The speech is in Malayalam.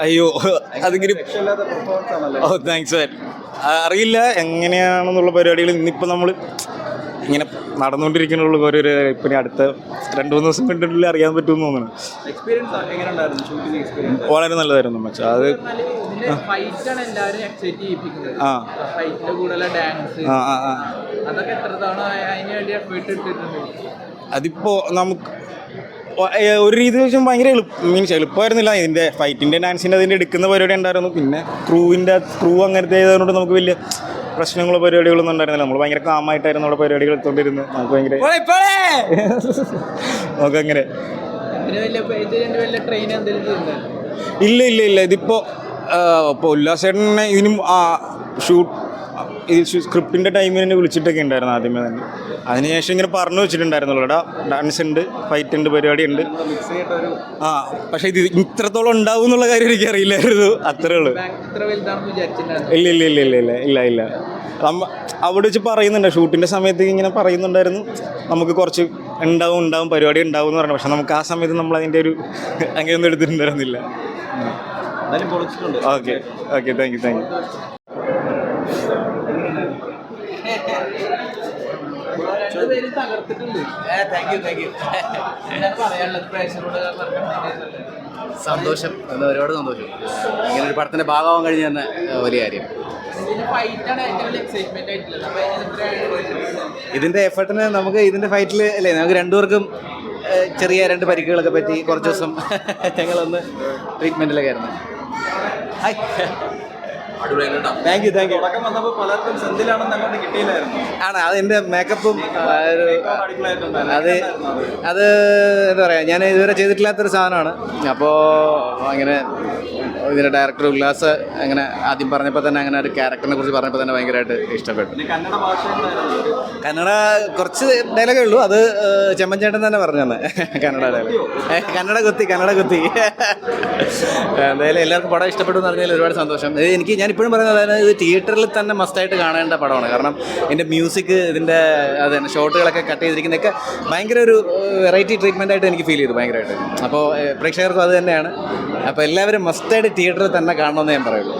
അയ്യോ അതിങ്ങനെ ഓ താങ്ക്സ് അറിയില്ല എങ്ങനെയാണെന്നുള്ള പരിപാടികൾ ഇന്നിപ്പോൾ നമ്മൾ ഇങ്ങനെ നടന്നുകൊണ്ടിരിക്കുന്നുള്ള ഓരോ ഇപ്പം അടുത്ത രണ്ട് മൂന്ന് ദിവസം കണ്ടിട്ടില്ല അറിയാൻ പറ്റുമെന്ന് തോന്നുന്നു. വളരെ നല്ലതായിരുന്നു മച്ചാ. അത് ആ. അതിപ്പോൾ നമുക്ക് ഒരു രീതി വെച്ചാൽ ഭയങ്കര എളുപ്പം മീൻസ് എളുപ്പമായിരുന്നില്ല. ഇതിന്റെ ഫൈറ്റിന്റെ ഡാൻസിന്റെ അതിന്റെ എടുക്കുന്ന പരിപാടി ഉണ്ടായിരുന്നു. പിന്നെ ക്രൂവിന്റെ ക്രൂ അങ്ങനത്തെ ആയതുകൊണ്ട് നമുക്ക് വലിയ പ്രശ്നങ്ങളോ പരിപാടികളൊന്നും ഉണ്ടായിരുന്നില്ല. നമ്മൾ ഭയങ്കര കാമായിട്ടായിരുന്നു അവിടെ പരിപാടികൾ എടുത്തോണ്ടിരുന്നത്. നമുക്ക് ഭയങ്കര നമുക്ക് അങ്ങനെ ഇതിന് വലിയ ഇത് വലിയ ട്രെയിൻ എന്തെങ്കിലും ഇല്ല ഇല്ല ഇല്ല. ഇതിപ്പോൾ ഇപ്പോൾ ഉല്ലാസേട്ടനെ ഇതിനും ഷൂട്ട് ഈ സ്ക്രിപ്റ്റിന്റെ ടൈമിൽ എന്നെ വിളിച്ചിട്ടൊക്കെ ഉണ്ടായിരുന്നു ആദ്യമേ തന്നെ. അതിനുശേഷം ഇങ്ങനെ പറഞ്ഞു വെച്ചിട്ടുണ്ടായിരുന്നുള്ളൂ എടാ ഡാൻസ് ഉണ്ട് ഫൈറ്റ് ഉണ്ട് പരിപാടി ഉണ്ട് ആ പക്ഷേ ഇത് ഇത്രത്തോളം ഉണ്ടാവും എന്നുള്ള കാര്യം എനിക്ക് അറിയില്ലായിരുന്നു അത്രേ ഉള്ളൂ. ഇല്ല ഇല്ല ഇല്ല ഇല്ല ഇല്ല ഇല്ല ഇല്ല. അവിടെ വെച്ച് പറയുന്നുണ്ട് ഷൂട്ടിന്റെ സമയത്ത് ഇങ്ങനെ പറയുന്നുണ്ടായിരുന്നു നമുക്ക് കുറച്ച് ഉണ്ടാവും ഉണ്ടാവും പരിപാടി ഉണ്ടാവും എന്ന് പറഞ്ഞു. പക്ഷെ നമുക്ക് ആ സമയത്ത് നമ്മൾ അതിന്റെ ഒരു അങ്ങനെയൊന്നും എടുത്തിട്ടുണ്ടായിരുന്നില്ല. Okay okay thank you thank you. രണ്ടുപേരും തകർത്തിട്ടുണ്ട്. എന്താണ് പറയാനുള്ളത് പ്രേക്ഷകരോട് പറഞ്ഞിട്ടുണ്ടെങ്കിൽ സന്തോഷം എന്താ ഒരുപാട് സന്തോഷം. ഇങ്ങനെ ഒരു പടത്തിന്റെ ഭാഗമാവാൻ കഴിഞ്ഞ തന്നെ വലിയ കാര്യം. ഇതിന്റെ എഫർട്ടിന് നമുക്ക് ഇതിന്റെ ഫൈറ്റിൽ അല്ലേ നമുക്ക് രണ്ടുപേർക്കും ചെറിയ രണ്ട് പരിക്കുകളൊക്കെ പറ്റി കുറച്ച് ദിവസം ഞങ്ങളൊന്ന് ട്രീറ്റ്മെന്റിലൊക്കെ ആയിരുന്നു hi thank you thank you തുടക്കം വന്നപ്പോൾ പലർക്കും സെന്തിലാണെന്ന് അങ്ങോട്ട് കിട്ടിയില്ലായിരുന്നു. ആണ് അത് എന്റെ മേക്കപ്പും ആ, ഒരു അത് അത് എന്താ പറയുക ഞാൻ ഇതുവരെ ചെയ്തിട്ടില്ലാത്തൊരു സാധനമാണ്. അപ്പോൾ അങ്ങനെ ഇതിന്റെ ഡയറക്ടർ ഉല്ലാസ് അങ്ങനെ ആദ്യം പറഞ്ഞപ്പോൾ തന്നെ അങ്ങനെ ഒരു ക്യാരക്ടറിനെ കുറിച്ച് പറഞ്ഞപ്പോൾ തന്നെ ഭയങ്കരമായിട്ട് ഇഷ്ടപ്പെട്ടു. കന്നഡ കുറച്ച് ഡയലോഗേ ഉള്ളൂ. അത് ചെമ്മൻചേട്ടൻ ചെമ്മൻ ചേട്ടൻ തന്നെ പറഞ്ഞു തന്നെ കന്നഡ ഡയലോഗ് കന്നഡ കുത്തി കന്നഡ കുത്തി. എന്തായാലും എല്ലാവർക്കും പടം ഇഷ്ടപ്പെട്ടു എന്ന് പറഞ്ഞാൽ ഒരുപാട് സന്തോഷം. എനിക്ക് ഞാൻ ഇപ്പോഴും പറയുന്നത് ഇത് തിയേറ്ററിൽ തന്നെ മസ്റ്റായിട്ട് കാണേണ്ട പടമാണ്. കാരണം ഇതിന്റെ മ്യൂസിക് ഇതിന്റെ അത് തന്നെ ഷോട്ടുകളൊക്കെ കട്ട് ചെയ്തിരിക്കുന്നതൊക്കെ ഭയങ്കര ഒരു വെറൈറ്റി ട്രീറ്റ്മെന്റ് ആയിട്ട് എനിക്ക് ഫീൽ ചെയ്തു ഭയങ്കരമായിട്ട്. അപ്പോൾ പ്രേക്ഷകർക്കും അത് തന്നെയാണ്. അപ്പോൾ എല്ലാവരും മസ്റ്റായിട്ട് തിയേറ്ററിൽ തന്നെ കാണണമെന്ന് ഞാൻ പറയുള്ളൂ